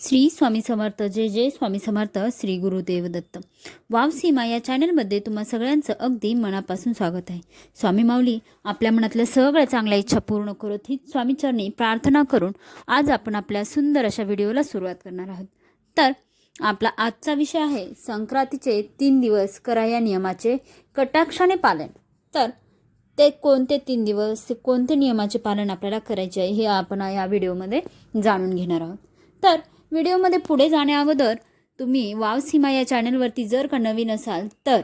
श्री स्वामी समर्थ जय जय स्वामी समर्थ श्री गुरुदेव दत्त वाव सीमा या चॅनलमध्ये तुम्हा सगळ्यांचं अगदी मनापासून स्वागत आहे. स्वामी माऊली आपल्या मनातल्या सगळ्या चांगल्या इच्छा पूर्ण करत ही स्वामीचरणी प्रार्थना करून आज आपण आपल्या सुंदर अशा व्हिडिओला सुरुवात करणार आहोत. तर आपला आजचा विषय आहे संक्रांतीचे तीन दिवस करा या नियमाचे कटाक्षाने पालन. तर ते कोणते तीन दिवस ते कोणते नियमाचे पालन आपल्याला करायचे आहे हे आपण या व्हिडिओमध्ये जाणून घेणार आहोत. तर व्हिडिओमध्ये पुढे जाण्याअगोदर तुम्ही वाव सीमा या चॅनलवरती जर का नवीन असाल तर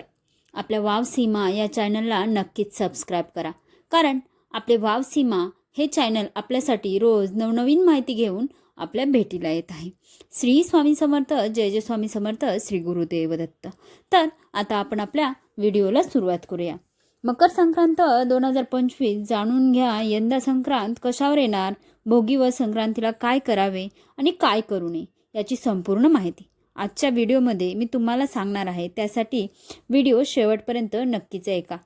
आपल्या वाव सीमा या चॅनलला नक्कीच सबस्क्राईब करा. कारण आपले वाव सीमा हे चॅनल आपल्यासाठी रोज नवनवीन माहिती घेऊन आपल्या भेटीला येत आहे. श्री स्वामी समर्थ जय जय स्वामी समर्थ श्री गुरुदेव दत्त तर आता आपण आपल्या व्हिडिओला सुरुवात करूया. मकर संक्रांत दोन हजार पंचवीस जाणून घ्या यंदा संक्रांत कशावर येणार? भोगी व संक्रांतीला काय करावे आणि काय करू नये याची संपूर्ण माहिती आजच्या व्हिडिओमध्ये मी तुम्हाला सांगणार आहे. त्यासाठी व्हिडिओ शेवटपर्यंत नक्कीच ऐका.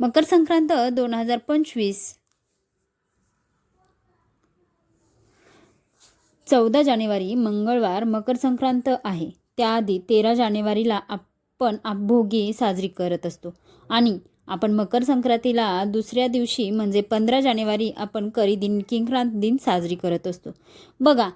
मकर संक्रांत दोन हजार पंचवीस. चौदा जानेवारी मंगळवार मकर संक्रांत आहे. त्याआधी तेरा जानेवारीला आप आपण आप- भोगी साजरी करत असतो. आणि आपण मकर संक्रांतीला दुसऱ्या दिवशी म्हणजे पंधरा जानेवारी आपण करी दिन किंक्रांत दिन साजरी करत असतो. बघा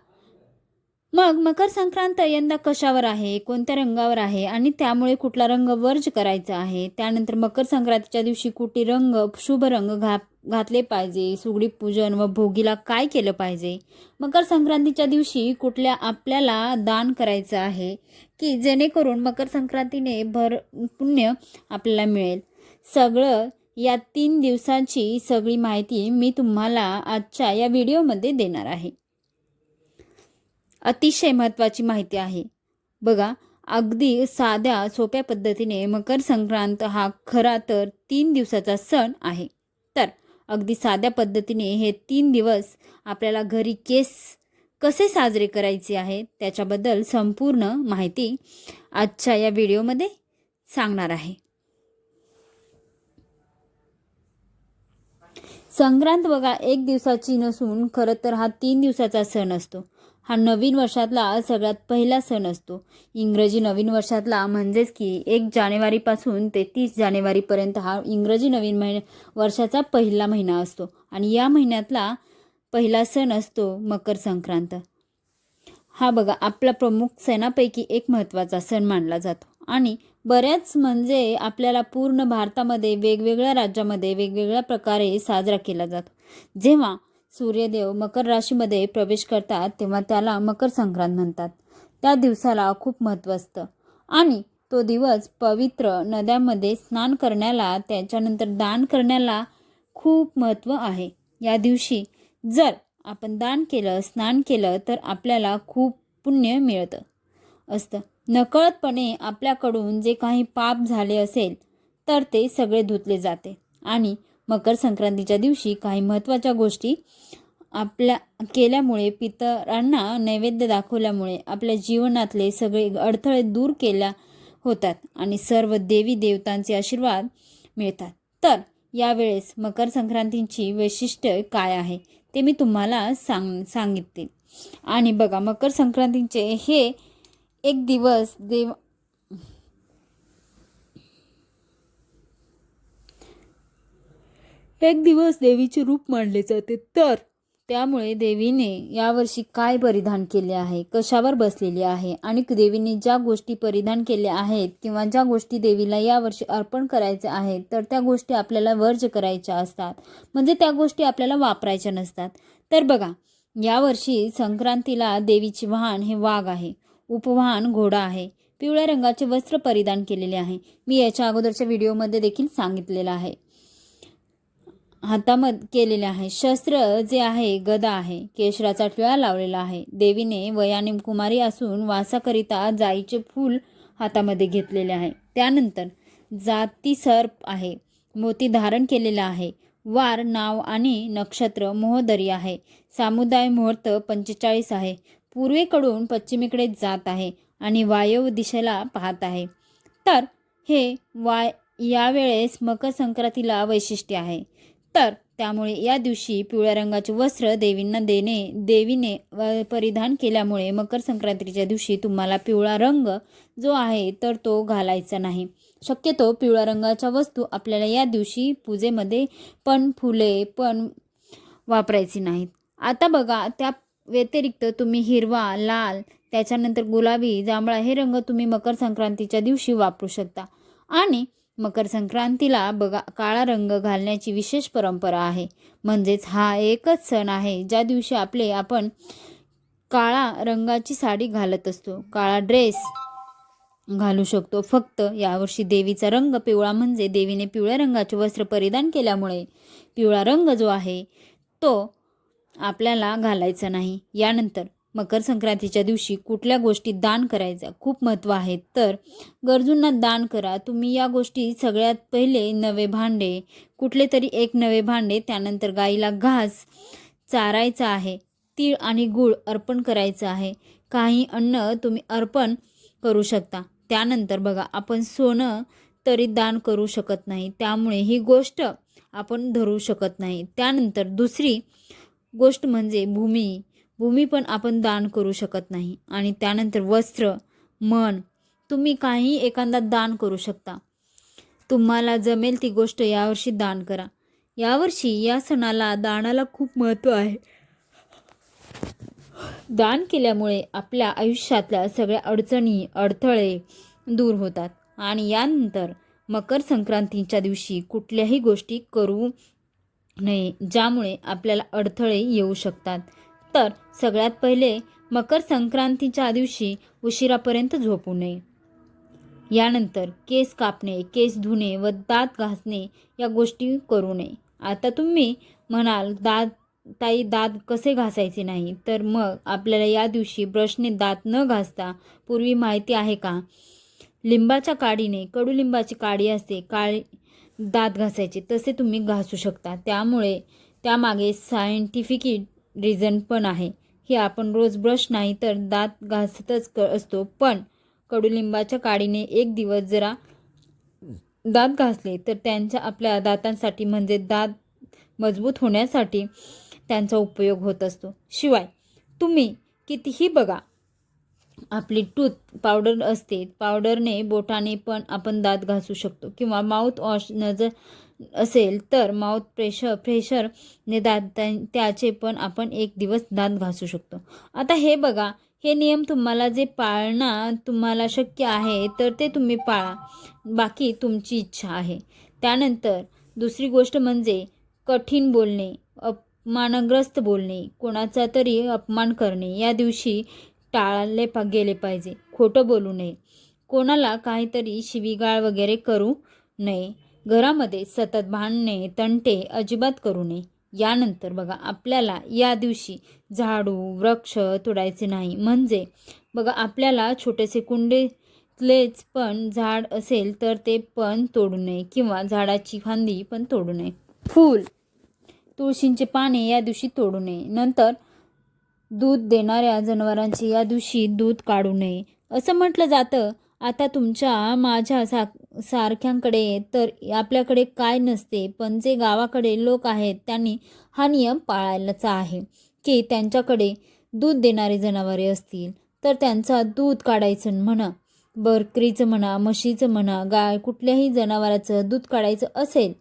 मग मकर संक्रांत यंदा कशावर आहे? कोणत्या रंगावर आहे? आणि त्यामुळे कुठला रंग वर्ज करायचा आहे? त्यानंतर मकर संक्रांतीच्या दिवशी कुठे रंग शुभ रंग घा घातले पाहिजे? सुगडी पूजन व भोगीला काय केलं पाहिजे? मकर संक्रांतीच्या दिवशी कुठल्या आपल्याला दान करायचं आहे? की जेणेकरून मकर संक्रांतीने भर पुण्य आपल्याला मिळेल? सगळं या तीन दिवसांची सगळी माहिती मी तुम्हाला आजच्या या व्हिडिओमध्ये देणार आहे. अतिशय महत्त्वाची माहिती आहे. बघा अगदी साध्या सोप्या पद्धतीने मकर संक्रांत हा खरा तर तीन दिवसाचा सण आहे. तर अगदी साध्या पद्धतीने हे तीन दिवस आपल्याला घरी केस कसे साजरे करायचे आहे त्याच्याबद्दल संपूर्ण माहिती आजच्या या व्हिडिओमध्ये सांगणार आहे. संक्रांत बघा एक दिवसाची नसून खरं तर हा तीन दिवसाचा सण असतो. हा नवीन वर्षातला सगळ्यात पहिला सण असतो. इंग्रजी नवीन वर्षातला म्हणजेच की एक जानेवारीपासून ते तीस जानेवारीपर्यंत हा इंग्रजी नवीन महिने वर्षाचा पहिला महिना असतो. आणि या महिन्यातला पहिला सण असतो मकर संक्रांत. हा बघा आपला प्रमुख सणापैकी एक महत्त्वाचा सण मानला जातो. आणि बऱ्याच म्हणजे आपल्याला पूर्ण भारतामध्ये वेगवेगळ्या राज्यामध्ये वेगवेगळ्या प्रकारे साजरा केला जातो. जेव्हा सूर्यदेव मकर राशीमध्ये प्रवेश करतात तेव्हा त्याला मकर संक्रांत म्हणतात. त्या दिवसाला खूप महत्त्व असतं. आणि तो दिवस पवित्र नद्यांमध्ये स्नान करण्याला त्याच्यानंतर दान करण्याला खूप महत्त्व आहे. या दिवशी जर आपण दान केलं स्नान केलं तर आपल्याला खूप पुण्य मिळतं असतं. नकळतपणे आपल्याकडून जे काही पाप झाले असेल तर ते सगळे धुतले जाते. आणि मकर संक्रांतीच्या दिवशी काही महत्त्वाच्या गोष्टी आपल्या केल्यामुळे पितरांना नैवेद्य दाखवल्यामुळे आपल्या जीवनातले सगळे अडथळे दूर केल्या होतात आणि सर्व देवी देवतांचे आशीर्वाद मिळतात. तर यावेळेस मकर संक्रांतीची वैशिष्ट्य काय आहे ते मी तुम्हाला सांग सांगितले. आणि बघा मकर संक्रांतीचे हे एक दिवस देव एक दिवस देवीचे रूप मानले जाते. तर त्यामुळे देवीने यावर्षी काय परिधान केले आहे? कशावर बसलेली आहे? आणि देवीने ज्या गोष्टी परिधान केल्या आहेत किंवा ज्या गोष्टी देवीला यावर्षी अर्पण करायच्या आहेत तर त्या गोष्टी आपल्याला वर्ज करायच्या असतात. म्हणजे त्या गोष्टी आपल्याला वापरायच्या नसतात. तर बघा यावर्षी संक्रांतीला देवीचे वाहन हे वाघ आहे. उपवाहन घोडा आहे. पिवळ्या रंगाचे वस्त्र परिधान केलेले आहे. मी याच्या अगोदरच्या व्हिडिओमध्ये देखील सांगितलेलं आहे. हातामध्ये केलेले आहे. शस्त्र जे आहे गदा आहे. केशराचा टिळा लावलेला आहे. देवीने वयाने कुमारी असून वासाकरिता जाईचे फूल हातामध्ये घेतलेले आहे. त्यानंतर जाती सर्प आहे. मोती धारण केलेला आहे. वार नाव आणि नक्षत्र मोहदरी आहे. सामुदाय मुहूर्त पंचेचाळीस आहे. पूर्वेकडून पश्चिमेकडे जात आहे आणि वायव्य दिशेला पाहत आहे. तर हे वाय यावेळेस मकर संक्रांतीला वैशिष्ट्य आहे. तर त्यामुळे या दिवशी पिवळ्या रंगाचे वस्त्र देवींना देणे देवीने व- परिधान केल्यामुळे मकर संक्रांतीच्या दिवशी तुम्हाला पिवळा रंग जो आहे तर तो घालायचा नाही. शक्यतो पिवळ्या रंगाच्या वस्तू आपल्याला या दिवशी पूजेमध्ये पण फुले पण वापरायची नाहीत. आता बघा त्या व्यतिरिक्त तुम्ही हिरवा लाल त्याच्यानंतर गुलाबी जांभळा हे रंग तुम्ही मकर संक्रांतीच्या दिवशी वापरू शकता. आणि मकर संक्रांतीला बघा काळा रंग घालण्याची विशेष परंपरा आहे. म्हणजेच हा एकच सण आहे ज्या दिवशी आपले आपण काळा रंगाची साडी घालत असतो. काळा ड्रेस घालू शकतो. फक्त यावर्षी देवीचा रंग पिवळा म्हणजे देवीने पिवळ्या रंगाचे वस्त्र परिधान केल्यामुळे पिवळा रंग जो आहे तो आपल्याला घालायचा नाही. यानंतर मकर संक्रांतीच्या दिवशी कुठल्या गोष्टी दान करायचा खूप महत्त्व आहे. तर गरजूंना दान करा. तुम्ही या गोष्टी सगळ्यात पहिले नवे भांडे कुठले तरी एक नवे भांडे त्यानंतर गाईला घास चारायचा आहे तीळ आणि गूळ अर्पण करायचं आहे. काही अन्न तुम्ही अर्पण करू शकता. त्यानंतर बघा आपण सोनं तरी दान करू शकत नाही. त्यामुळे ही गोष्ट आपण धरू शकत नाही. त्यानंतर दुसरी गोष्ट म्हणजे भूमी. भूमी पण आपण दान करू शकत नाही. आणि त्यानंतर वस्त्र मन तुम्ही काही एखादा दान करू शकता. तुम्हाला जमेल ती गोष्ट यावर्षी दान करा. यावर्षी या सणाला दानाला खूप महत्त्व आहे. दान केल्यामुळे आपल्या आयुष्यातल्या सगळ्या अडचणी अडथळे दूर होतात. आणि यानंतर मकर संक्रांतीच्या दिवशी कुठल्याही गोष्टी करू नये ज्यामुळे आपल्याला अडथळे येऊ शकतात. तर सगळ्यात पहिले मकर संक्रांतीच्या दिवशी उशिरापर्यंत झोपू नये. यानंतर केस कापणे केस धुणे व दात घासणे या गोष्टी करू नये. आता तुम्ही म्हणाल दात ताई दात कसे घासायचे नाही? तर मग आपल्याला या दिवशी ब्रशने दात न घासता पूर्वी माहिती आहे का? लिंबाच्या काडीने कडुलिंबाची काडी असते काळी दात घासायचे तसे तुम्ही घासू शकता. त्यामुळे त्यामागे सायंटिफिक रिझन पण आहे. हे आपण रोज ब्रश नाही तर दात घासतच क असतो. पण कडुलिंबाच्या काडीने एक दिवस जरा दात घासले तर त्यांच्या आपल्या दातांसाठी म्हणजे दात मजबूत होण्यासाठी त्यांचा उपयोग होत असतो. शिवाय तुम्ही कितीही बघा आपली टूथ पावडर असते. पावडरने बोटाने पण आपण दात घासू शकतो. किंवा माउथ वॉश नजर असेल तर माउथ प्रेशर प्रेशरने दात त्याचे पण आपण एक दिवस दात घासू शकतो. आता हे बघा हे नियम तुम्हाला जे पाळणं तुम्हाला शक्य आहे तर ते तुम्ही पाळा. बाकी तुमची इच्छा आहे. त्यानंतर दुसरी गोष्ट म्हणजे कठीण बोलणे अपमानग्रस्त बोलणे कोणाचा तरी अपमान करणे या दिवशी टाळले पा गेले पाहिजे. खोटं बोलू नये. कोणाला काहीतरी शिवीगाळ वगैरे करू नये. घरामध्ये सतत भांडणे तंटे अजिबात करू नये. यानंतर बघा आपल्याला या दिवशी झाडू वृक्ष तोडायचे नाही. म्हणजे बघा आपल्याला छोटेसे कुंडीतलेच पण झाड असेल तर ते पण तोडू नये किंवा झाडाची फांदी पण तोडू नये. फूल तुळशींचे पाने या दिवशी तोडू नये. नंतर दूध देणाऱ्या जनावरांचे या दिवशी दूध काढू नये. असं म्हटलं जातं. आता तुमच्या माझ्या सा सारख्यांकडे तर आपल्याकडे काय नसते पण जे गावाकडे लोक आहेत त्यांनी हा नियम पाळायलाच आहे की त्यांच्याकडे दूध देणारी जनावरे असतील तर त्यांचा दूध काढायचं म्हणा बकरीचं म्हणा म्हशीचं म्हणा गाय कुठल्याही जनावराचं दूध काढायचं असेल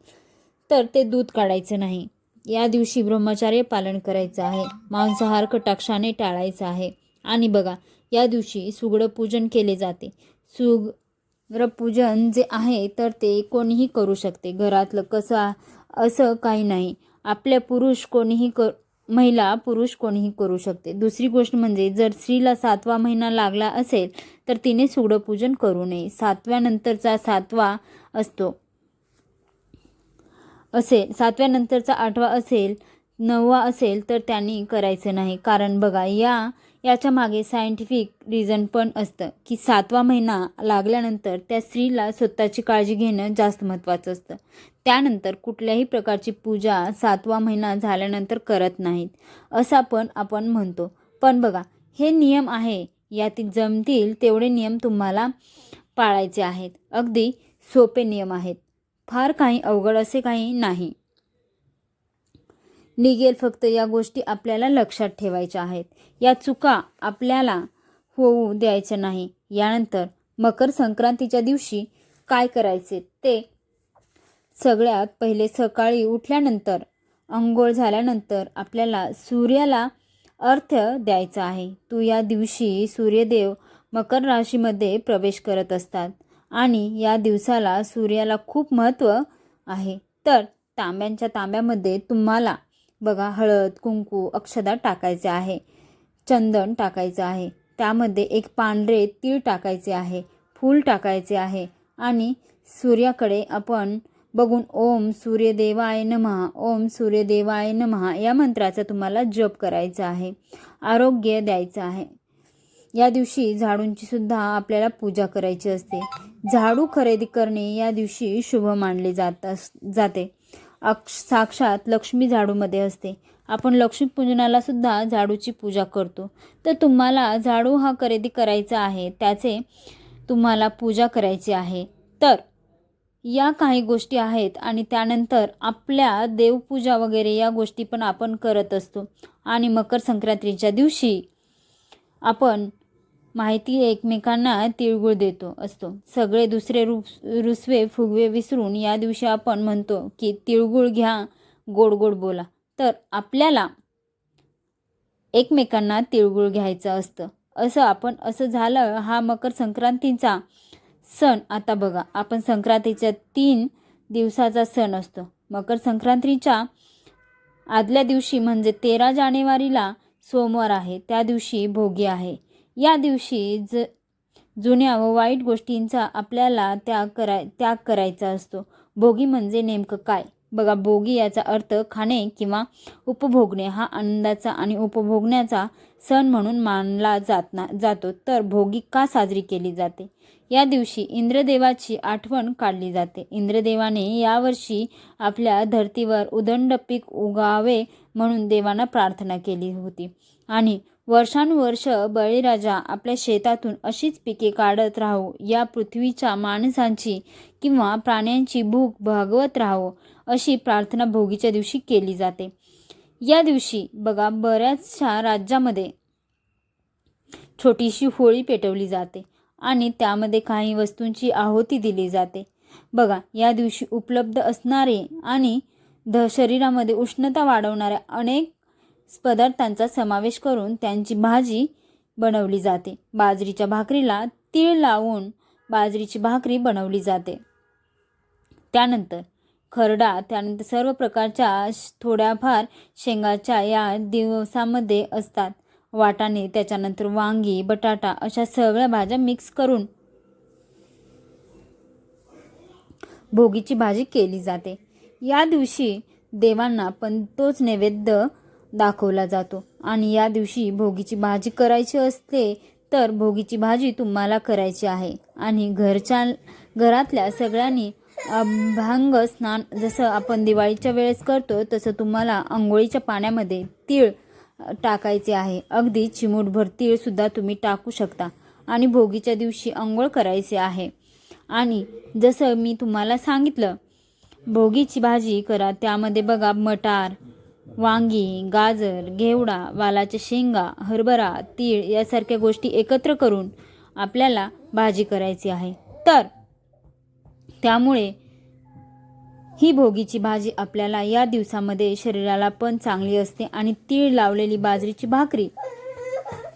तर ते दूध काढायचं नाही. या दिवशी ब्रह्मचार्य पालन करायचं आहे मांसाहार कटाक्षाने टाळायचं आहे. आणि बघा या दिवशी सुगडं पूजन केले जाते. सुग्रपूजन जे आहे तर ते कोणीही करू शकते. घरातलं कसं असं काही नाही. आपल्या पुरुष कोणीही कर महिला पुरुष कोणीही करू शकते. दुसरी गोष्ट म्हणजे जर स्त्रीला सातवा महिना लागला असेल तर तिने सुगडं करू नये. सातव्यानंतरचा सातवा असतो. असेल सातव्यानंतरचा आठवा असेल नववा असेल तर त्यांनी करायचं नाही. कारण बघा या याच्या मागे सायंटिफिक रिझन पण असतं की सातवा महिना लागल्यानंतर त्या स्त्रीला स्वतःची काळजी घेणं जास्त महत्त्वाचं असतं. त्यानंतर कुठल्याही प्रकारची पूजा सातवा महिना झाल्यानंतर करत नाहीत असा पण आपण म्हणतो. पण बघा हे नियम आहे यातील जमतील तेवढे नियम तुम्हाला पाळायचे आहेत. अगदी सोपे नियम आहेत. फार काही अवघड असे काही नाही. निघेल फक्त या गोष्टी आपल्याला लक्षात ठेवायच्या आहेत. या चुका आपल्याला होऊ द्यायच्या नाही. यानंतर मकर संक्रांतीच्या दिवशी काय करायचे? ते सगळ्यात पहिले सकाळी उठल्यानंतर अंघोळ झाल्यानंतर आपल्याला सूर्याला अर्थ द्यायचा आहे. तू या दिवशी सूर्यदेव मकर राशीमध्ये प्रवेश करत असतात आणि या दिवसाला सूर्याला खूप महत्त्व आहे. तर तांब्यांच्या तांब्यामध्ये तुम्हाला बघा हळद कुंकू अक्षदा टाकायचे आहे. चंदन टाकायचं आहे. त्यामध्ये एक पांढरे तीळ टाकायचे आहे. फूल टाकायचे आहे. आणि सूर्याकडे आपण बघून ओम सूर्यदेवाय नमहा ओम सूर्यदेवाय नमहा या मंत्राचा तुम्हाला जप करायचा आहे. आरोग्य द्यायचं आहे. या दिवशी झाडूंची सुद्धा आपल्याला पूजा करायची असते. झाडू खरेदी करणे या दिवशी शुभ मानले जात अस जाते. अक्ष साक्षात लक्ष्मी झाडूमध्ये असते. आपण लक्ष्मीपूजनाला सुद्धा झाडूची पूजा करतो. तर तुम्हाला झाडू हा खरेदी करायचा आहे त्याचे तुम्हाला पूजा करायची आहे. तर या काही गोष्टी आहेत आणि त्यानंतर आपल्या देवपूजा वगैरे या गोष्टी पण आपण करत असतो. आणि मकर संक्रांतीच्या दिवशी आपण माहिती एकमेकांना तिळगुळ देतो असतो. सगळे दुसरे रु रुसवे फुगवे विसरून या दिवशी आपण म्हणतो की तिळगुळ घ्या गोड गोड बोला. तर आपल्याला एकमेकांना तिळगुळ घ्यायचं असतं. असं आपण असं झालं हा मकर संक्रांतीचा सण आता बघा. आपण संक्रांतीच्या तीन दिवसाचा सण असतो. मकर संक्रांतीच्या आदल्या दिवशी म्हणजे तेरा जानेवारीला सोमवार आहे. त्या दिवशी भोगी आहे. या दिवशी ज जुन्या व वाईट गोष्टींचा आपल्याला त्याग कराय त्याग करायचा असतो. भोगी म्हणजे नेमकं काय? बघा भोगी याचा अर्थ खाणे किंवा उपभोगणे. हा आनंदाचा आणि उपभोगण्याचा सण म्हणून मानला जात ना जातो. तर भोगी का साजरी केली जाते? या दिवशी इंद्रदेवाची आठवण काढली जाते. इंद्रदेवाने यावर्षी आपल्या धर्तीवर उदंड पीक उगावे म्हणून देवांना प्रार्थना केली होती. आणि वर्षानुवर्ष बळीराजा आपल्या शेतातून अशीच पिके काढत राहो. या पृथ्वीच्या माणसांची किंवा प्राण्यांची भूक भागवत राहो अशी प्रार्थना भोगीच्या दिवशी केली जाते. या दिवशी बघा बऱ्याचशा राज्यामध्ये छोटीशी होळी पेटवली जाते आणि त्यामध्ये काही वस्तूंची आहुती दिली जाते. बघा या दिवशी उपलब्ध असणारे आणि ध शरीरामध्ये उष्णता वाढवणाऱ्या अनेक पदार्थांचा समावेश करून त्यांची भाजी बनवली जाते. बाजरीच्या भाकरीला तीळ लावून बाजरीची भाकरी बनवली जाते. त्यानंतर खरडा त्यानंतर सर्व प्रकारच्या थोड्याफार शेंगाच्या या दिवसामध्ये असतात. वाटाणे त्याच्यानंतर वांगी बटाटा अशा सगळ्या भाज्या मिक्स करून भोगीची भाजी केली जाते. या दिवशी देवांना पण तोच नैवेद्य दाखवला जातो. आणि या दिवशी भोगीची भाजी करायची असते तर भोगीची भाजी तुम्हाला करायची आहे. आणि घरच्या घरातल्या सगळ्यांनी अभांग स्नान जसं आपण दिवाळीच्या वेळेस करतो तसं तुम्हाला आंघोळीच्या पाण्यामध्ये तीळ टाकायचे आहे. अगदी चिमूटभर तीळसुद्धा तुम्ही टाकू शकता. आणि भोगीच्या दिवशी आंघोळ करायचे आहे. आणि जसं मी तुम्हाला सांगितलं भोगीची भाजी करा. त्यामध्ये बघा मटार वांगी गाजर घेवडा वालाच्या शेंगा हरभरा तीळ यासारख्या गोष्टी एकत्र करून आपल्याला भाजी करायची आहे. तर त्यामुळे ही भोगीची भाजी आपल्याला या दिवसामध्ये शरीराला पण चांगली असते आणि तीळ लावलेली बाजरीची भाकरी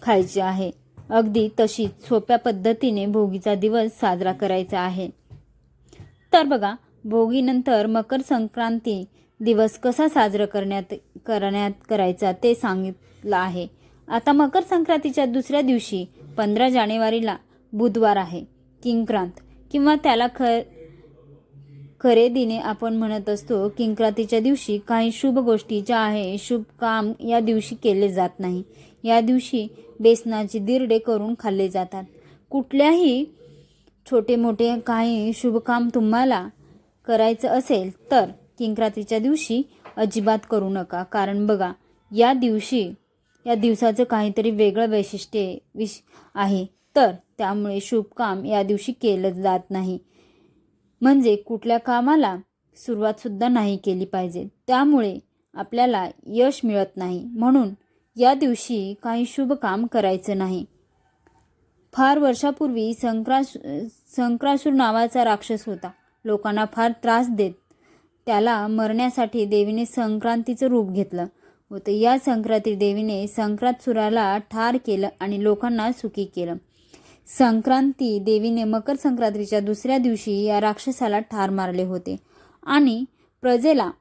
खायची आहे. अगदी तशीच सोप्या पद्धतीने भोगीचा दिवस साजरा करायचा आहे. तर बघा भोगीनंतर मकर संक्रांती दिवस कसा साजरा करण्यात करण्यात करायचा ते सांगितलं आहे. आता मकर संक्रांतीच्या दुसऱ्या दिवशी पंधरा जानेवारीला बुधवार आहे. किंक्रांत किंवा त्याला ख खरेदीने आपण म्हणत असतो किंक्रांतीच्या दिवशी काही शुभ गोष्टी ज्या आहे शुभ काम या दिवशी केले जात नाही. या दिवशी बेसनाचे दिरडे करून खाल्ले जातात. कुठल्याही छोटे मोठे काही शुभकाम तुम्हाला करायचं असेल तर किंक्रातीच्या दिवशी अजिबात करू नका. कारण बघा या दिवशी या दिवसाचं काहीतरी वेगळं वैशिष्ट्य विश आहे. तर त्यामुळे शुभ काम या दिवशी केलं जात नाही. म्हणजे कुठल्या कामाला सुरुवातसुद्धा नाही केली पाहिजे. त्यामुळे आपल्याला यश मिळत नाही. म्हणून या दिवशी काही शुभ काम करायचं नाही. फार वर्षापूर्वी संक्रास संक्रासूर नावाचा राक्षस होता. लोकांना फार त्रास देत त्याला मरण्यासाठी देवीने संक्रांतीचं रूप घेतलं. होतं या संक्रांती देवीने संक्रांतसुराला ठार केलं आणि लोकांना सुखी केलं. संक्रांती देवीने मकर संक्रांतीच्या दुसऱ्या दिवशी या राक्षसाला ठार मारले होते आणि प्रजेला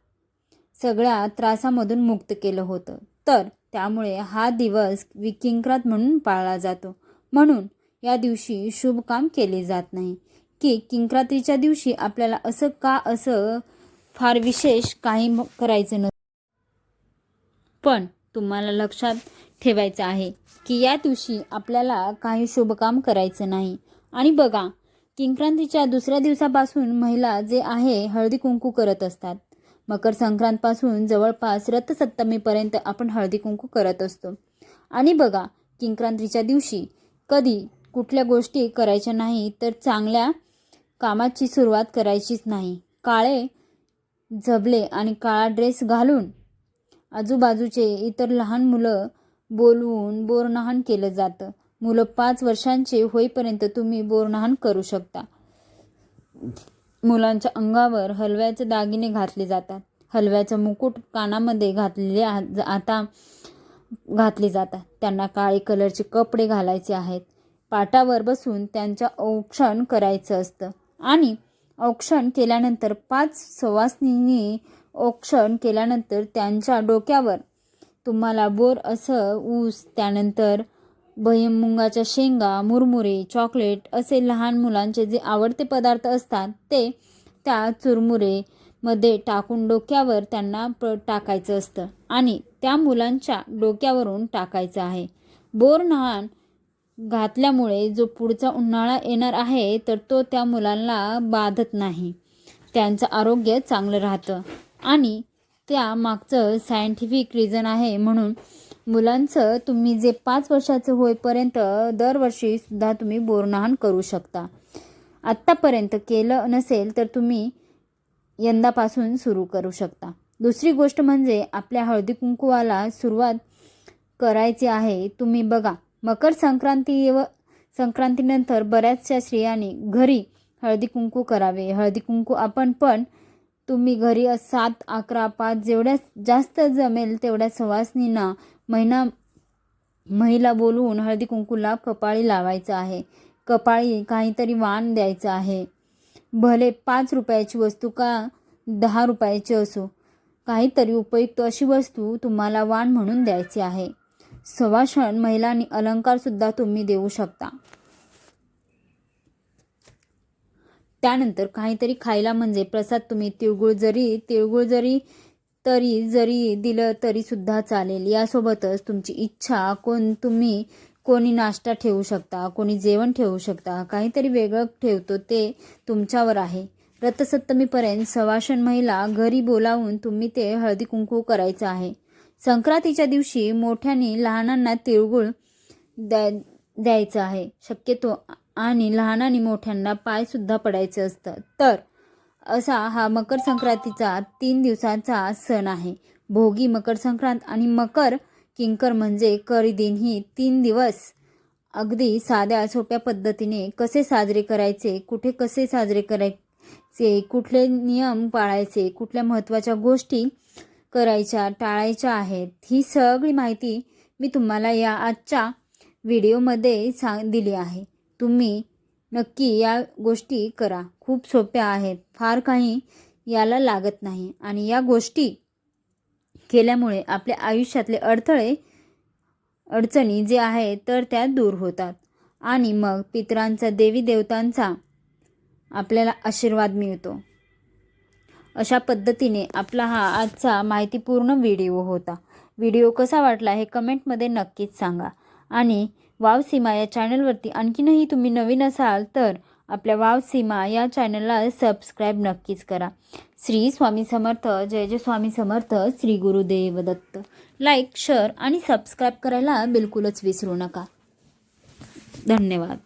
सगळ्या त्रासामधून मुक्त केलं होतं. तर त्यामुळे हा दिवस विकिंक्रात म्हणून पाळला जातो. म्हणून या दिवशी शुभ काम केले जात नाही. की किंक्रातीच्या दिवशी आपल्याला असं का असं फार विशेष काही म- करायचं नसतं पण तुम्हाला लक्षात ठेवायचं आहे की या दिवशी आपल्याला काही शुभकाम करायचं नाही. आणि बघा किंक्रांतीच्या दुसऱ्या दिवसापासून महिला जे आहे हळदी कुंकू करत असतात. मकर संक्रांतपासून जवळपास रथसप्तमीपर्यंत आपण हळदी कुंकू करत असतो. आणि बघा किंक्रांतीच्या दिवशी कधी कुठल्या गोष्टी करायच्या नाही तर चांगल्या कामाची सुरुवात करायचीच नाही. काळे झबले आणि काळा ड्रेस घालून आजूबाजूचे इतर लहान मुलं बोलवून बोरनहाण केलं जातं. मुलं पाच वर्षांचे होईपर्यंत तुम्ही बोरनहाण करू शकता. मुलांच्या अंगावर हलव्याचे दागिने घातले जातात. हलव्याचं मुकुट कानामध्ये घातलेले आ- आता घातले जातात. त्यांना काळे कलरचे कपडे घालायचे आहेत. पाटावर बसून त्यांच्या औक्षण करायचं असतं. आणि औक्षण केल्यानंतर पाच सवासनींनी औक्षण केल्यानंतर त्यांच्या डोक्यावर. तुम्हाला बोर असं ऊस त्यानंतर भयमुंगाच्या शेंगा मुरमुरे चॉकलेट असे लहान मुलांचे जे आवडते पदार्थ असतात ते त्या चुरमुरे मध्ये टाकून डोक्यावर त्यांना प टाकायचं असतं. आणि त्या मुलांच्या डोक्यावरून टाकायचं आहे. बोर लहान घातल्यामुळे जो पुढचा उन्हाळा येणार आहे तर तो त्या मुलांना बाधत नाही. त्यांचं आरोग्य चांगलं राहतं. आणि त्या मागचं सायंटिफिक रिझन आहे म्हणून मुलांचं तुम्ही जे पाच वर्षाचं होईपर्यंत दरवर्षी सुद्धा तुम्ही बोरनहाण करू शकता. आत्तापर्यंत केलं नसेल तर तुम्ही यंदापासून सुरू करू शकता. दुसरी गोष्ट म्हणजे आपल्या हळदी कुंकुवाला सुरुवात करायची आहे तुम्ही बघा. मकर संक्रांती व संक्रांतीनंतर बऱ्याचशा स्त्रियांनी घरी हळदी कुंकू करावे. हळदी कुंकू आपण पण तुम्ही घरी सात अकरा पाच जेवढ्या जास्त जमेल तेवढ्या सवासनींना महिना महिला बोलवून हळदी कुंकूला कपाळी लावायचं आहे. कपाळी काहीतरी वाण द्यायचं आहे. भले पाच रुपयाची वस्तू का दहा रुपयाची असो काहीतरी उपयुक्त अशी वस्तू तुम्हाला वाण म्हणून द्यायची आहे. सवाषण महिलांनी अलंकारसुद्धा तुम्ही देऊ शकता. त्यानंतर काहीतरी खायला म्हणजे प्रसाद तुम्ही तिळगुळ जरी तिळगुळ जरी तरी जरी दिलं तरी सुद्धा चालेल. यासोबतच तुमची इच्छा कोण तुम्ही कोणी नाश्ता ठेवू शकता कोणी जेवण ठेवू शकता काहीतरी वेगळं ठेवतो ते तुमच्यावर आहे. रथसप्तमीपर्यंत सवाषण महिला घरी बोलावून तुम्ही ते हळदी कुंकू करायचं आहे. संक्रांतीच्या दिवशी मोठ्याने लहानांना तिळगुळ द्या द्यायचं आहे. शक्यतो आणि लहानांनी मोठ्यांना पायसुद्धा पडायचं असतं तर असा हा मकर संक्रांतीचा तीन दिवसाचा सण आहे. भोगी मकर संक्रांत आणि मकर किंकर म्हणजे करीदिन ही तीन दिवस अगदी साध्या सोप्या पद्धतीने कसे साजरे करायचे कुठे कसे साजरे करायचे कुठले नियम पाळायचे कुठल्या महत्त्वाच्या गोष्टी करायच्या टाळायच्या आहेत. ही सगळी माहिती मी तुम्हाला या आजच्या व्हिडिओमध्ये सांग दिली आहे. तुम्ही नक्की या गोष्टी करा. खूप सोप्या आहेत. फार काही याला लागत नाही. आणि या गोष्टी केल्यामुळे आपल्या आयुष्यातले अडथळे अडचणी जे आहेत तर त्या दूर होतात. आणि मग पितरांचा देवी देवतांचा आपल्याला आशीर्वाद मिळतो. अशा पद्धतीने आपला हा आजचा माहितीपूर्ण व्हिडिओ होता. व्हिडिओ कसा वाटला हे कमेंटमध्ये नक्कीच सांगा. आणि वाव सीमा या चॅनलवरती आणखीनही तुम्ही नवीन असाल तर आपल्या वाव सीमा या चॅनलला सबस्क्राईब नक्कीच करा. श्री स्वामी समर्थ जय जय स्वामी समर्थ श्री गुरुदेव दत्त लाईक शेअर आणि सबस्क्राईब करायला बिलकुलच विसरू नका. धन्यवाद.